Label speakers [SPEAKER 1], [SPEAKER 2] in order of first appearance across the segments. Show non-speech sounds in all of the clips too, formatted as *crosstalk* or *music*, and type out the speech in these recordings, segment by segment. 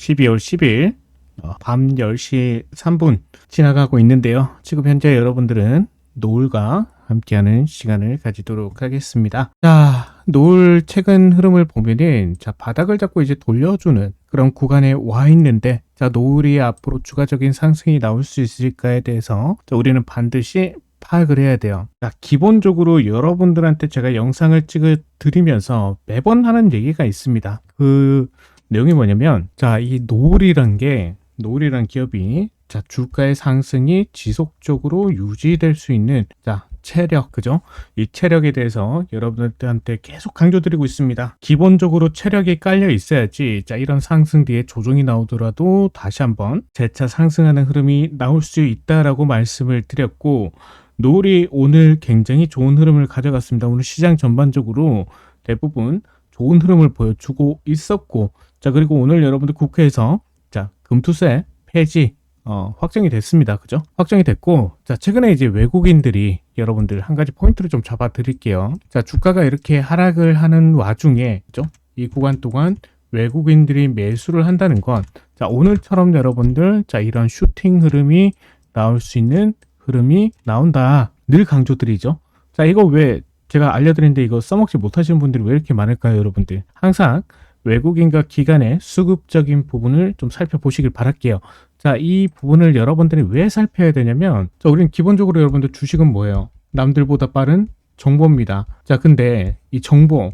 [SPEAKER 1] 12월 10일 어, 밤 10시 3분 지나가고 있는데요. 지금 현재 여러분들은 노을과 함께하는 시간을 가지도록 하겠습니다. 자, 노을 최근 흐름을 보면은 자, 바닥을 잡고 이제 돌려주는 그런 구간에 와 있는데 자, 노을이 앞으로 추가적인 상승이 나올 수 있을까에 대해서 자, 우리는 반드시 파악을 해야 돼요. 자, 기본적으로 여러분들한테 제가 영상을 찍어 드리면서 매번 하는 얘기가 있습니다. 그 내용이 뭐냐면 자, 이 노을이란 게 노을이란 기업이 자, 주가의 상승이 지속적으로 유지될 수 있는 자, 체력, 그죠? 이 체력에 대해서 여러분들한테 계속 강조드리고 있습니다. 기본적으로 체력이 깔려 있어야지, 자, 이런 상승 뒤에 조정이 나오더라도 다시 한번 재차 상승하는 흐름이 나올 수 있다라고 말씀을 드렸고, 노을이 오늘 굉장히 좋은 흐름을 가져갔습니다. 오늘 시장 전반적으로 대부분 좋은 흐름을 보여주고 있었고, 자, 그리고 오늘 여러분들 국회에서 자, 금투세 폐지 어, 확정이 됐습니다. 그죠? 확정이 됐고, 자, 최근에 이제 외국인들이 여러분들 한 가지 포인트를 좀 잡아 드릴게요. 자, 주가가 이렇게 하락을 하는 와중에, 그죠? 이 구간 동안 외국인들이 매수를 한다는 건, 자, 오늘처럼 여러분들, 자, 이런 슈팅 흐름이 나올 수 있는 흐름이 나온다. 늘 강조드리죠. 자, 이거 왜 제가 알려드리는데 이거 써먹지 못하시는 분들이 왜 이렇게 많을까요, 여러분들? 항상 외국인과 기관의 수급적인 부분을 좀 살펴보시길 바랄게요. 자, 이 부분을 여러분들이 왜 살펴야 되냐면, 자, 우리는 기본적으로 여러분들 주식은 뭐예요? 남들보다 빠른 정보입니다. 자, 근데 이 정보,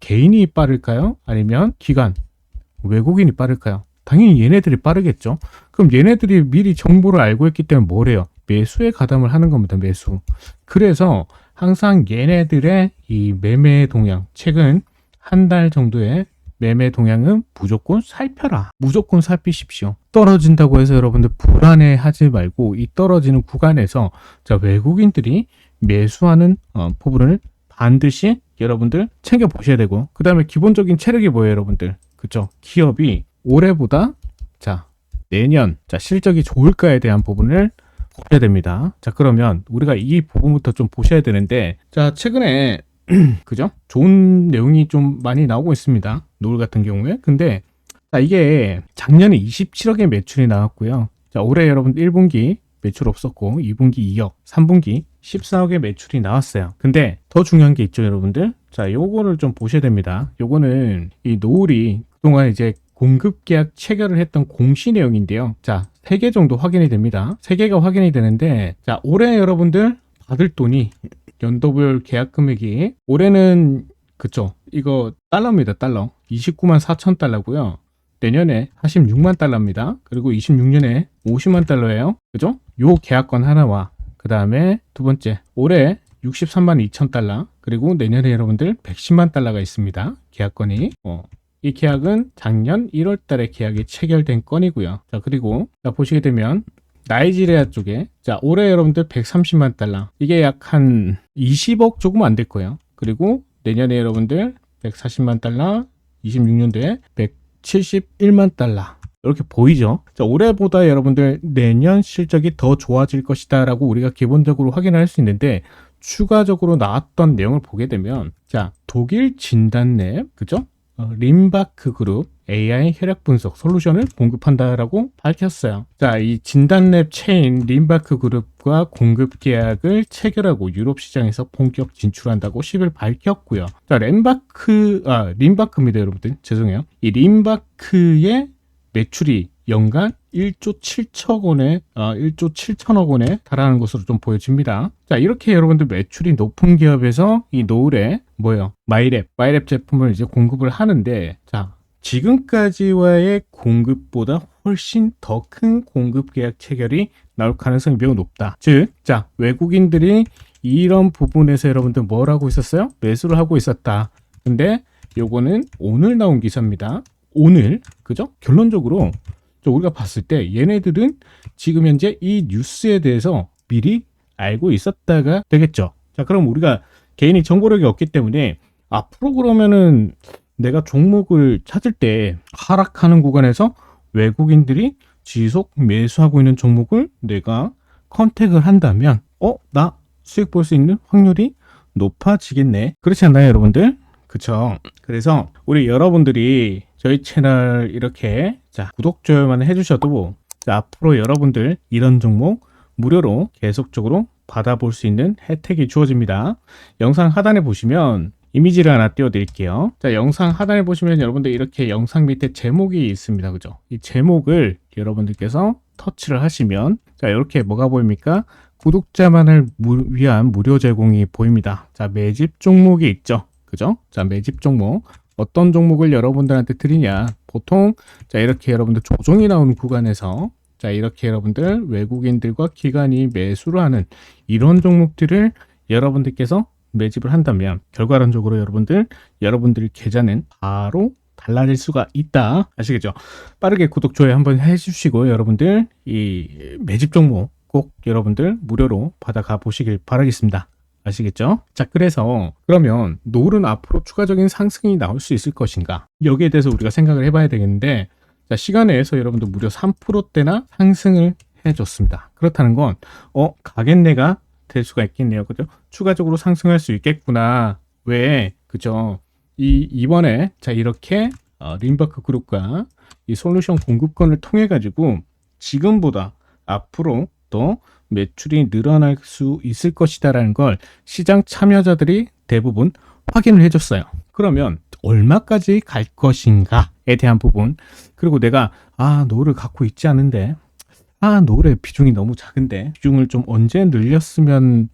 [SPEAKER 1] 개인이 빠를까요? 아니면 기관, 외국인이 빠를까요? 당연히 얘네들이 빠르겠죠. 그럼 얘네들이 미리 정보를 알고 있기 때문에 뭐래요? 매수에 가담을 하는 겁니다. 매수. 그래서 항상 얘네들의 이 매매 동향, 최근 한 달 정도의 매매 동향은 무조건 살펴라. 무조건 살피십시오. 떨어진다고 해서 여러분들 불안해 하지 말고 이 떨어지는 구간에서 자, 외국인들이 매수하는 어, 부분을 반드시 여러분들 챙겨 보셔야 되고 그 다음에 기본적인 체력이 뭐예요 여러분들 그쵸 기업이 올해보다 자 내년 자 실적이 좋을까에 대한 부분을 보셔야 됩니다 자 그러면 우리가 이 부분부터 좀 보셔야 되는데 자 최근에 *clears throat* 그죠 좋은 내용이 좀 많이 나오고 있습니다 노을 같은 경우에 근데 자 이게 작년에 27억의 매출이 나왔고요 자 올해 여러분 1분기 매출 없었고 2분기 2억 3분기 14억의 매출이 나왔어요. 근데 더 중요한 게 있죠, 여러분들. 자, 요거를 좀 보셔야 됩니다. 요거는 이 노을이 그동안 이제 공급 계약 체결을 했던 공시 내용인데요. 자, 세개 정도 확인이 됩니다. 세 개가 확인이 되는데 자, 올해 여러분들 받을 돈이 연도별 계약 금액이 올해는 그쵸? 이거 달러입니다 달러. 29만 4천 달러고요. 내년에 46만 달러입니다. 그리고 26년에 50만 달러예요. 그죠? 요 계약권 하나와 그 다음에 두 번째 올해 63만 2천 달러 그리고 내년에 여러분들 110만 달러가 있습니다 계약권이. 어, 이 계약은 작년 1월 달에 계약이 체결된 건이고요. 자 그리고 자, 보시게 되면 나이지리아 쪽에 자 올해 여러분들 130만 달러 이게 약 한 20억 조금 안 될 거예요 그리고 내년에 여러분들 140만 달러 26년도에 171만 달러 이렇게 보이죠. 자, 올해보다 여러분들 내년 실적이 더 좋아질 것이다 라고 우리가 기본적으로 확인할 수 있는데 추가적으로 나왔던 내용을 보게 되면 자, 독일 진단랩 그죠? 어, 림바크 그룹 AI 혈액 분석 솔루션을 공급한다라고 밝혔어요. 자, 이 진단랩 체인 림바크 그룹과 공급 계약을 체결하고 유럽 시장에서 본격 진출한다고 10일 밝혔고요. 자, 림바크 아, 림바크입니다, 여러분들. 죄송해요. 이 림바크의 매출이 연간 1조 7천 원에 어, 1조 7천억 원에 달하는 것으로 좀 보여집니다. 자 이렇게 여러분들 매출이 높은 기업에서 이 노을에 뭐예요? 마이랩 마이랩 제품을 이제 공급을 하는데 자 지금까지와의 공급보다 훨씬 더 큰 공급 계약 체결이 나올 가능성이 매우 높다. 즉, 자 외국인들이 이런 부분에서 여러분들 뭘 하고 있었어요? 매수를 하고 있었다. 근데 요거는 오늘 나온 기사입니다. 오늘 그죠? 결론적으로 우리가 봤을 때 얘네들은 지금 현재 이 뉴스에 대해서 미리 알고 있었다가 되겠죠. 자, 그럼 우리가 개인이 정보력이 없기 때문에 앞으로 그러면은 내가 종목을 찾을 때 하락하는 구간에서 외국인들이 지속 매수하고 있는 종목을 내가 컨택을 한다면 어, 나 수익 볼 수 있는 확률이 높아지겠네. 그렇지 않나요, 여러분들? 그쵸. 그래서 우리 여러분들이 저희 채널 이렇게 자, 구독, 좋아요만 해주셔도 자, 앞으로 여러분들 이런 종목 무료로 계속적으로 받아볼 수 있는 혜택이 주어집니다. 영상 하단에 보시면 이미지를 하나 띄워드릴게요. 자, 영상 하단에 보시면 여러분들 이렇게 영상 밑에 제목이 있습니다. 그죠? 이 제목을 여러분들께서 터치를 하시면 자, 이렇게 뭐가 보입니까? 구독자만을 무- 위한 무료 제공이 보입니다. 자, 매집 종목이 있죠. 그죠? 자, 매집 종목. 어떤 종목을 여러분들한테 드리냐? 보통 자, 이렇게 여러분들 조정이 나오는 구간에서 자, 이렇게 여러분들 외국인들과 기관이 매수를 하는 이런 종목들을 여러분들께서 매집을 한다면 결과론적으로 여러분들 여러분들 계좌는 바로 달라질 수가 있다. 아시겠죠? 빠르게 구독 좋아요 한번 해주시고 여러분들 이 매집 종목 꼭 여러분들 무료로 받아가 보시길 바라겠습니다. 아시겠죠? 자, 그래서 그러면 노을은 앞으로 추가적인 상승이 나올 수 있을 것인가? 여기에 대해서 우리가 생각을 해봐야 되겠는데 자, 시간에 의해서 여러분들 무려 3%대나 상승을 해줬습니다. 그렇다는 건, 어, 가겠네가 될 수가 있겠네요. 그죠? 추가적으로 상승할 수 있겠구나. 왜? 그죠? 이, 이번에, 자, 이렇게, 어, 림버크 그룹과 이 솔루션 공급권을 통해 가지고 지금보다 앞으로 또 매출이 늘어날 수 있을 것이다라는 걸 시장 참여자들이 대부분 확인을 해줬어요. 그러면 얼마까지 갈 것인가에 대한 부분. 그리고 내가 아 노를 갖고 있지 않은데 아 노래 비중이 너무 작은데 비중을 좀 언제 늘렸으면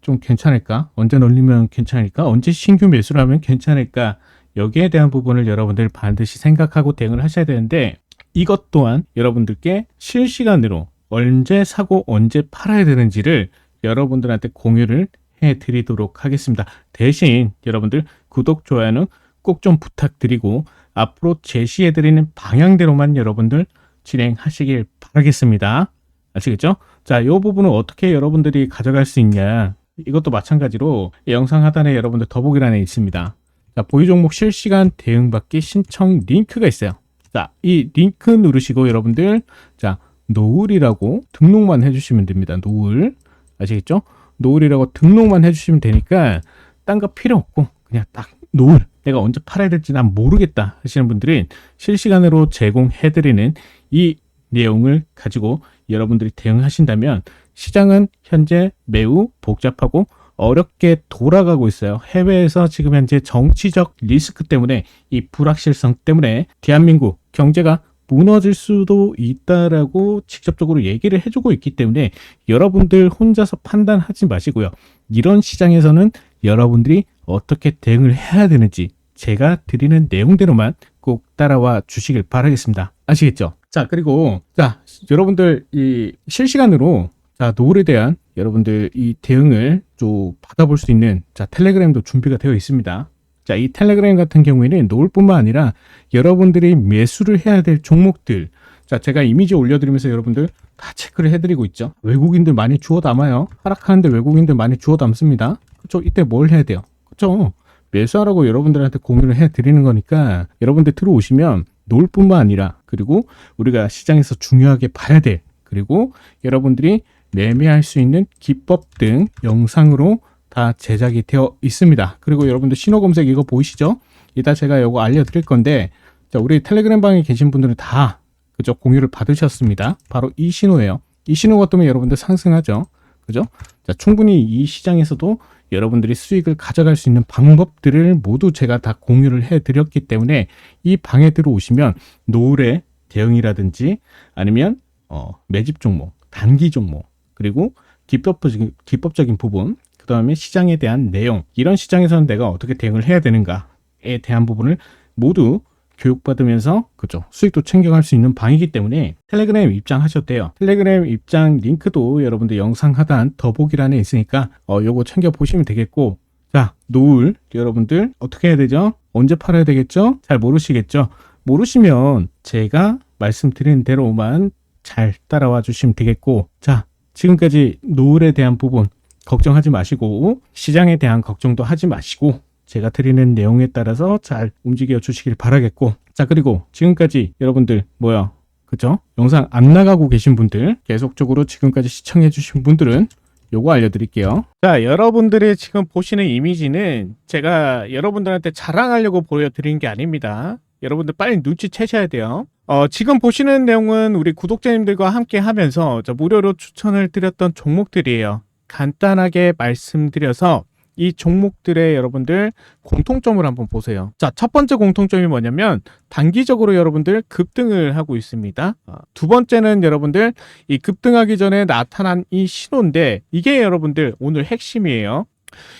[SPEAKER 1] 좀 괜찮을까? 언제 늘리면 괜찮을까? 언제 신규 매수를 하면 괜찮을까? 여기에 대한 부분을 여러분들 반드시 생각하고 대응을 하셔야 되는데 이것 또한 여러분들께 실시간으로 언제 사고 언제 팔아야 되는지를 여러분들한테 공유를 해 드리도록 하겠습니다. 대신 여러분들 구독, 좋아요는 꼭 좀 부탁드리고 앞으로 제시해 드리는 방향대로만 여러분들 진행하시길 바라겠습니다. 아시겠죠? 자, 이 부분은 어떻게 여러분들이 가져갈 수 있냐? 이것도 마찬가지로 이 영상 하단에 여러분들 더보기란에 있습니다. 자, 보유 종목 실시간 대응받기 신청 링크가 있어요. 자, 이 링크 누르시고 여러분들 자, 노을이라고 등록만 해주시면 됩니다. 노을. 아시겠죠? 노을이라고 등록만 해주시면 되니까 딴 거 필요 없고 그냥 딱 노을. 내가 언제 팔아야 될지 난 모르겠다 하시는 분들은 실시간으로 제공해드리는 이 내용을 가지고 여러분들이 대응하신다면 시장은 현재 매우 복잡하고 어렵게 돌아가고 있어요. 해외에서 지금 현재 정치적 리스크 때문에 이 불확실성 때문에 대한민국 경제가 무너질 수도 있다라고 직접적으로 얘기를 해주고 있기 때문에 여러분들 혼자서 판단하지 마시고요. 이런 시장에서는 여러분들이 어떻게 대응을 해야 되는지 제가 드리는 내용대로만 꼭 따라와 주시길 바라겠습니다. 아시겠죠? 자, 그리고 자, 여러분들 이 실시간으로 자, 노을에 대한 여러분들 이 대응을 좀 받아볼 수 있는 자, 텔레그램도 준비가 되어 있습니다. 자, 이 텔레그램 같은 경우에는 노을뿐만 아니라 여러분들이 매수를 해야 될 종목들. 자, 제가 이미지 올려드리면서 여러분들 다 체크를 해드리고 있죠. 외국인들 많이 주워 담아요. 하락하는데 외국인들 많이 주워 담습니다. 그쵸? 이때 뭘 해야 돼요? 그쵸? 매수하라고 여러분들한테 공유를 해드리는 거니까 여러분들 들어오시면 노을뿐만 아니라 그리고 우리가 시장에서 중요하게 봐야 될 그리고 여러분들이 매매할 수 있는 기법 등 영상으로 다 제작이 되어 있습니다. 그리고 여러분들 신호 검색 이거 보이시죠? 이따 제가 이거 알려드릴 건데, 자, 우리 텔레그램 방에 계신 분들은 다, 그죠? 공유를 받으셨습니다. 바로 이 신호예요. 이 신호가 뜨면 여러분들 상승하죠. 그죠? 자, 충분히 이 시장에서도 여러분들이 수익을 가져갈 수 있는 방법들을 모두 제가 다 공유를 해 드렸기 때문에 이 방에 들어오시면 노을의 대응이라든지 아니면 어, 매집 종목, 단기 종목, 그리고 기법적인, 기법적인 부분, 그 다음에 시장에 대한 내용, 이런 시장에서는 내가 어떻게 대응을 해야 되는가에 대한 부분을 모두 교육받으면서 그죠 수익도 챙겨갈 수 있는 방이기 때문에 텔레그램 입장하셔도 돼요. 텔레그램 입장 링크도 여러분들 영상 하단 더보기란에 있으니까 어 요거 챙겨 보시면 되겠고 자 노을 여러분들 어떻게 해야 되죠? 언제 팔아야 되겠죠? 잘 모르시겠죠? 모르시면 제가 말씀드린 대로만 잘 따라와 주시면 되겠고 자 지금까지 노을에 대한 부분 걱정하지 마시고 시장에 대한 걱정도 하지 마시고 제가 드리는 내용에 따라서 잘 움직여 주시길 바라겠고 자 그리고 지금까지 여러분들 뭐야 그죠 영상 안 나가고 계신 분들 계속적으로 지금까지 시청해 주신 분들은 요거 알려드릴게요 자 여러분들이 지금 보시는 이미지는 제가 여러분들한테 자랑하려고 보여드린 게 아닙니다 여러분들 빨리 눈치채셔야 돼요. 어, 지금 보시는 내용은 우리 구독자님들과 함께 하면서 저 무료로 추천을 드렸던 종목들이에요. 간단하게 말씀드려서 이 종목들의 여러분들 공통점을 한번 보세요. 자, 첫 번째 공통점이 뭐냐면 단기적으로 여러분들 급등을 하고 있습니다. 어, 두 번째는 여러분들 이 급등하기 전에 나타난 이 신호인데 이게 여러분들 오늘 핵심이에요.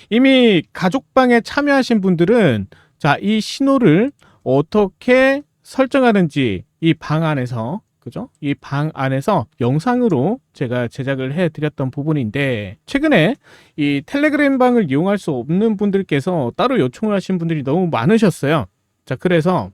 [SPEAKER 1] 이미 가족방에 참여하신 분들은 자, 이 신호를 어떻게 설정하는지 이 방 안에서 그죠? 이 방 안에서 영상으로 제가 제작을 해 드렸던 부분인데 최근에 이 텔레그램 방을 이용할 수 없는 분들께서 따로 요청을 하신 분들이 너무 많으셨어요. 자, 그래서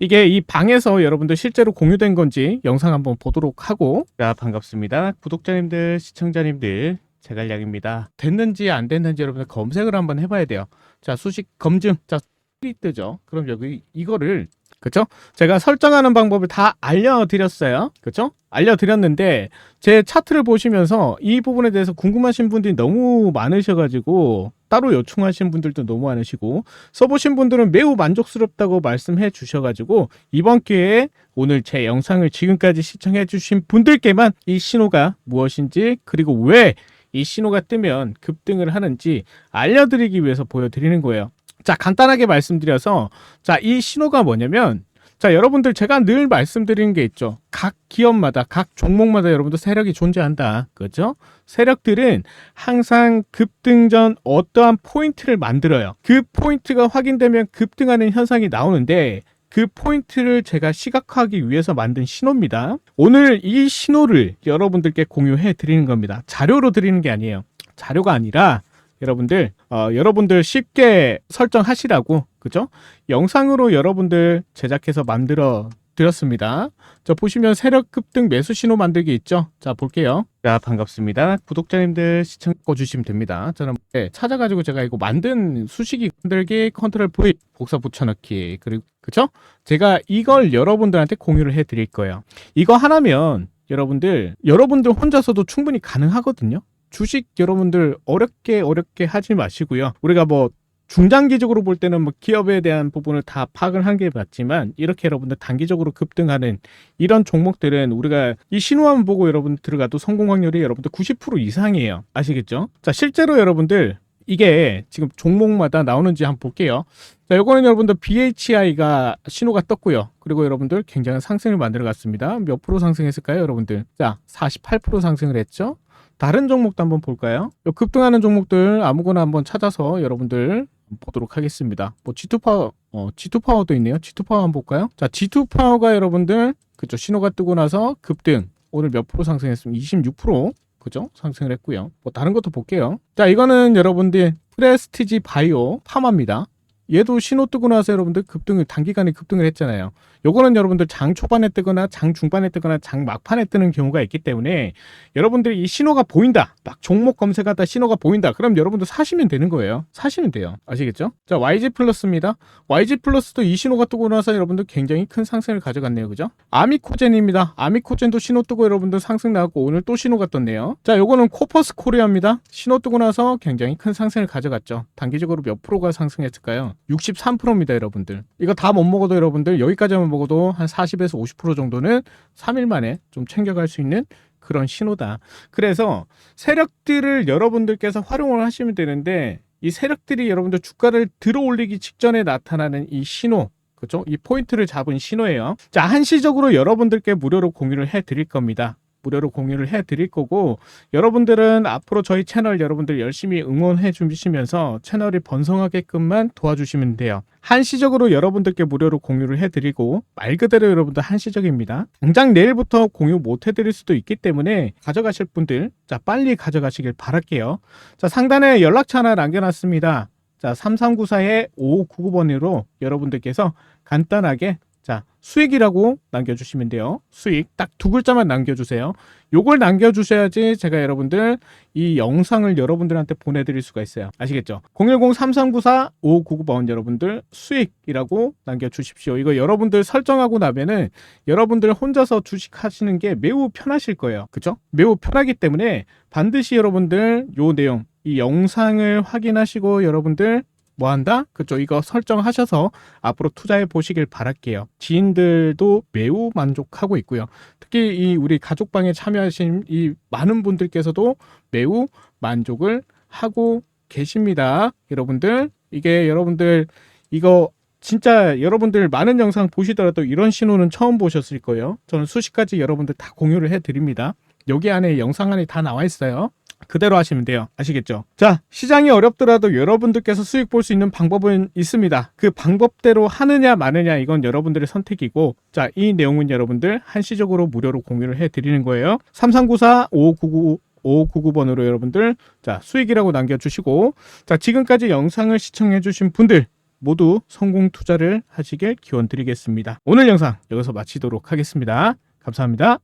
[SPEAKER 1] 이게 이 방에서 여러분들 실제로 공유된 건지 영상 한번 보도록 하고 자, 반갑습니다. 구독자님들, 시청자님들 제갈량입니다. 됐는지 안 됐는지 여러분들 검색을 한번 해봐야 돼요. 자, 수식 검증. 자, 이 뜨죠. 그럼 여기 이거를 그쵸? 제가 설정하는 방법을 다 알려드렸어요. 그쵸? 알려드렸는데 제 차트를 보시면서 이 부분에 대해서 궁금하신 분들이 너무 많으셔가지고 따로 요청하신 분들도 너무 많으시고 써보신 분들은 매우 만족스럽다고 말씀해 주셔가지고 이번 기회에 오늘 제 영상을 지금까지 시청해 주신 분들께만 이 신호가 무엇인지 그리고 왜 이 신호가 뜨면 급등을 하는지 알려드리기 위해서 보여드리는 거예요. 자, 간단하게 말씀드려서, 자, 이 신호가 뭐냐면, 자, 여러분들 제가 늘 말씀드리는 게 있죠. 각 기업마다, 각 종목마다 여러분들 세력이 존재한다. 그죠? 세력들은 항상 급등 전 어떠한 포인트를 만들어요. 그 포인트가 확인되면 급등하는 현상이 나오는데, 그 포인트를 제가 시각화하기 위해서 만든 신호입니다. 오늘 이 신호를 여러분들께 공유해 드리는 겁니다. 자료로 드리는 게 아니에요. 자료가 아니라 여러분들 어, 여러분들 쉽게 설정하시라고 그죠? 영상으로 여러분들 제작해서 만들어 드렸습니다. 자 보시면 세력 급등 매수 신호 만들기 있죠? 자 볼게요. 자 반갑습니다. 구독자님들 시청 꺼주시면 됩니다. 저는 네, 찾아가지고 제가 이거 만든 수식이 만들기 컨트롤 V 복사 붙여넣기 그리고 그죠? 제가 이걸 여러분들한테 공유를 해드릴 거예요. 이거 하나면 여러분들 여러분들 혼자서도 충분히 가능하거든요. 주식 여러분들 어렵게 어렵게 하지 마시고요. 우리가 뭐 중장기적으로 볼 때는 뭐 기업에 대한 부분을 다 파악을 한 게 맞지만 이렇게 여러분들 단기적으로 급등하는 이런 종목들은 우리가 이 신호만 보고 여러분 들어가도 성공 확률이 여러분들 90% 이상이에요. 아시겠죠? 자, 실제로 여러분들 이게 지금 종목마다 나오는지 한번 볼게요. 자, 요거는 여러분들 BHI가 신호가 떴고요. 그리고 여러분들 굉장한 상승을 만들어 갔습니다. 몇 프로 상승했을까요, 여러분들? 자, 48% 상승을 했죠. 다른 종목도 한번 볼까요? 요 급등하는 종목들 아무거나 한번 찾아서 여러분들 보도록 하겠습니다. 뭐 G2 파워, 어, G2 파워도 있네요. G2 파워 한번 볼까요? 자, G2 파워가 여러분들 그죠 신호가 뜨고 나서 급등 오늘 몇 프로 상승했으면 26% 그죠 상승을 했고요. 뭐 다른 것도 볼게요. 자, 이거는 여러분들 프레스티지 바이오 파마입니다. 얘도 신호 뜨고 나서 여러분들 급등을 단기간에 급등을 했잖아요. 요거는 여러분들 장 초반에 뜨거나 장 중반에 뜨거나 장 막판에 뜨는 경우가 있기 때문에 여러분들이 이 신호가 보인다. 막 종목 검색하다 신호가 보인다. 그럼 여러분들 사시면 되는 거예요. 사시면 돼요. 아시겠죠? 자, YG 플러스입니다. YG 플러스도 이 신호가 뜨고 나서 여러분들 굉장히 큰 상승을 가져갔네요. 그죠? 아미코젠입니다. 아미코젠도 신호 뜨고 여러분들 상승 나왔고 오늘 또 신호가 떴네요. 자, 요거는 코퍼스 코리아입니다. 신호 뜨고 나서 굉장히 큰 상승을 가져갔죠. 단기적으로 몇 프로가 상승했을까요? 63%입니다, 여러분들. 이거 다 못 먹어도 여러분들 여기까지만 먹어도 한 40에서 50% 정도는 3일 만에 좀 챙겨갈 수 있는 그런 신호다. 그래서 세력들을 여러분들께서 활용을 하시면 되는데 이 세력들이 여러분들 주가를 들어 올리기 직전에 나타나는 이 신호 그죠? 이 포인트를 잡은 신호예요. 자, 한시적으로 여러분들께 무료로 공유를 해 드릴 겁니다. 무료로 공유를 해 드릴 거고 여러분들은 앞으로 저희 채널 여러분들 열심히 응원해 주시면서 채널이 번성하게끔만 도와주시면 돼요. 한시적으로 여러분들께 무료로 공유를 해 드리고 말 그대로 여러분들 한시적입니다. 당장 내일부터 공유 못 해 드릴 수도 있기 때문에 가져가실 분들 자 빨리 가져가시길 바랄게요. 자 상단에 연락처 하나 남겨 놨습니다. 자 3394의 5599번으로 여러분들께서 간단하게 자, 수익이라고 남겨주시면 돼요. 수익. 딱 두 글자만 남겨주세요. 요걸 남겨주셔야지 제가 여러분들 이 영상을 여러분들한테 보내드릴 수가 있어요. 아시겠죠? 010-3394-5599번 여러분들 수익이라고 남겨주십시오. 이거 여러분들 설정하고 나면은 여러분들 혼자서 주식 하시는 게 매우 편하실 거예요. 그죠? 매우 편하기 때문에 반드시 여러분들 요 내용, 이 영상을 확인하시고 여러분들 뭐 한다? 그죠? 이거 설정하셔서 앞으로 투자해 보시길 바랄게요. 지인들도 매우 만족하고 있고요. 특히 이 우리 가족방에 참여하신 이 많은 분들께서도 매우 만족을 하고 계십니다. 여러분들, 이게 여러분들 이거 진짜 여러분들 많은 영상 보시더라도 이런 신호는 처음 보셨을 거예요. 저는 수십 가지 여러분들 다 공유를 해 드립니다. 여기 안에 영상 안에 다 나와 있어요. 그대로 하시면 돼요. 아시겠죠? 자, 시장이 어렵더라도 여러분들께서 수익 볼 수 있는 방법은 있습니다. 그 방법대로 하느냐 마느냐 이건 여러분들의 선택이고 자, 이 내용은 여러분들 한시적으로 무료로 공유를 해 드리는 거예요. 3394 5599 5599번으로 여러분들 자, 수익이라고 남겨 주시고 자, 지금까지 영상을 시청해 주신 분들 모두 성공 투자를 하시길 기원 드리겠습니다. 오늘 영상 여기서 마치도록 하겠습니다. 감사합니다.